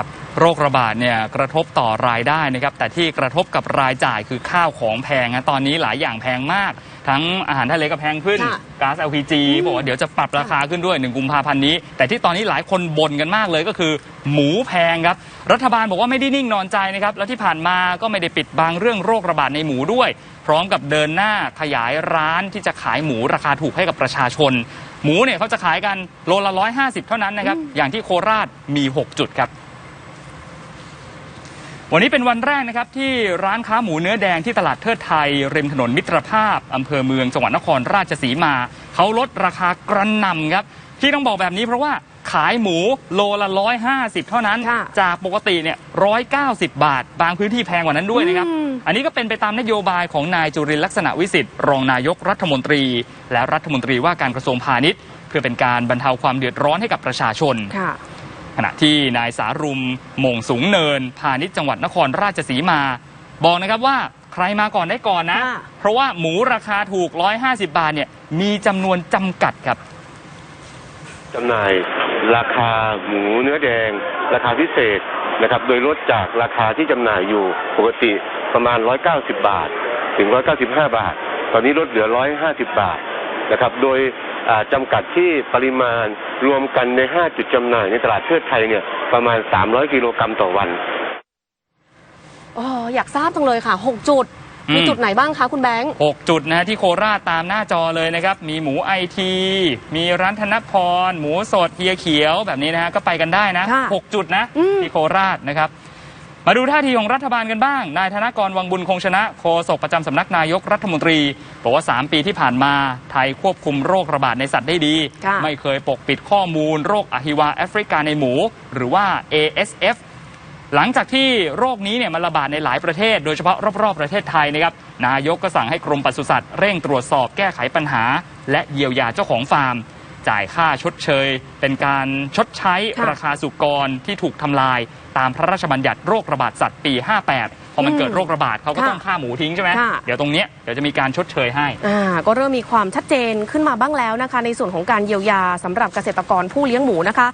ครับโรคระบาดเนี่ยกระทบต่อรายได้นะครับแต่ที่กระทบกับรายจ่ายคือข้าวของแพงนะตอนนี้หลายอย่างแพงมาก ทั้งอาหารทะเลก็แพงขึ้นค่ะก๊าซ LPG บอกว่าเดี๋ยวจะปรับราคาขึ้นด้วย1กุมภาพันธ์นี้ แต่ที่ตอนนี้หลายคนบ่นกันมากเลยก็คือ หมูแพงครับรัฐบาลบอกว่าไม่ได้นิ่งนอนใจนะครับแล้วที่ผ่านมาก็ไม่ได้ปิดบังเรื่องโรคระบาดในหมูด้วย พร้อมกับเดินหน้าขยายร้านที่จะขายหมูราคาถูกให้กับประชาชน หมูเนี่ยเขาจะขายกันโลละ150 เท่านั้นนะครับอย่างที่โคราชมี 6 จุดครับ วันนี้เป็นวันแรกนะครับที่ร้านค้าหมูเนื้อแดงที่ตลาดเทิดไทย ริมถนนมิตรภาพอำเภอเมืองจังหวัดนครราชสีมา เขาลดราคากระหน่ำครับ ที่ต้องบอกแบบนี้เพราะว่าขายหมูโลละร้อยห้าสิบเท่านั้นค่ะจากปกติเนี่ยร้อยเก้าสิบบาท บางพื้นที่แพงกว่านั้นด้วยนะครับอืมอันนี้ก็เป็นไปตามนโยบายของนายจุรินทร์ลักษณะวิสิทธิ์ รองนายกรัฐมนตรี และรัฐมนตรีว่าการกระทรวงพาณิชย์ เพื่อเป็นการบรรเทาความเดือดร้อนให้กับประชาชนค่ะ ขณะที่นายสารุมหม่งสูงเนิน พาณิชย์จังหวัดนครราชสีมา บอกนะครับว่าใครมาก่อนได้ก่อนนะ ค่ะ เพราะว่าหมูราคาถูก 150 บาทเนี่ยมีจำนวนจำกัดครับ จำหน่ายราคาหมูเนื้อแดง ราคาพิเศษนะครับ โดยลดจากราคาที่จำหน่ายอยู่ปกติประมาณ 190 บาท ถึง 195 บาท ตอนนี้ลดเหลือ 150 บาท นะครับ โดยอ่าจำกัดที่ปริมาณรวมกันใน 5 จุดจำหน่ายในตลาดเทิดไทยเนี่ยประมาณ 300 กิโลกรัมต่อวันเอออยากทราบจังเลยค่ะ 6 จุดอืมมีจุดไหนบ้างคะคุณแบงค์6จุดนะฮะที่โคราชตามหน้าจอเลยนะครับ มีหมูไอทีมีร้านธนพร หมูสดเฮียเขียวแบบนี้นะฮะก็ไปกันได้นะค่ะ6จุดนะอืมที่โคราชนะครับ มาดูท่าทีของรัฐบาลกันบ้าง นายธนกรวังบุญคงชนะโฆษกประจำสำนักนายกรัฐมนตรีบอกว่า 3 ปีที่ผ่านมา ไทยควบคุมโรคระบาดในสัตว์ได้ดีค่ะไม่เคยปกปิดข้อมูล โรคอหิวาแอฟริกาในหมู หรือว่า ASF หลังจากที่โรคนี้เนี่ยมันระบาดในหลายประเทศ โดยเฉพาะรอบๆประเทศไทยนะครับนายกก็สั่งให้กรมปศุสัตว์เร่งตรวจสอบแก้ไขปัญหา และเยียวยาเจ้าของฟาร์ม จ่ายค่าชดเชย เป็นการชดใช้ค่ะราคาสุกรที่ถูกทำลาย ตามพระราชบัญญัติโรคระบาดสัตว์ปี 58 พอมันอืมเกิดโรคระบาดเขาก็ค่ะต้องฆ่าหมูทิ้งใช่ไหมค่ะ เดี๋ยวตรงเนี้ยเดี๋ยวจะมีการชดเชยให้ อ่าก็เริ่มมีความชัดเจนขึ้นมาบ้างแล้วนะคะ ในส่วนของการเยียวยาสำหรับเกษตรกรผู้เลี้ยงหมูนะคะ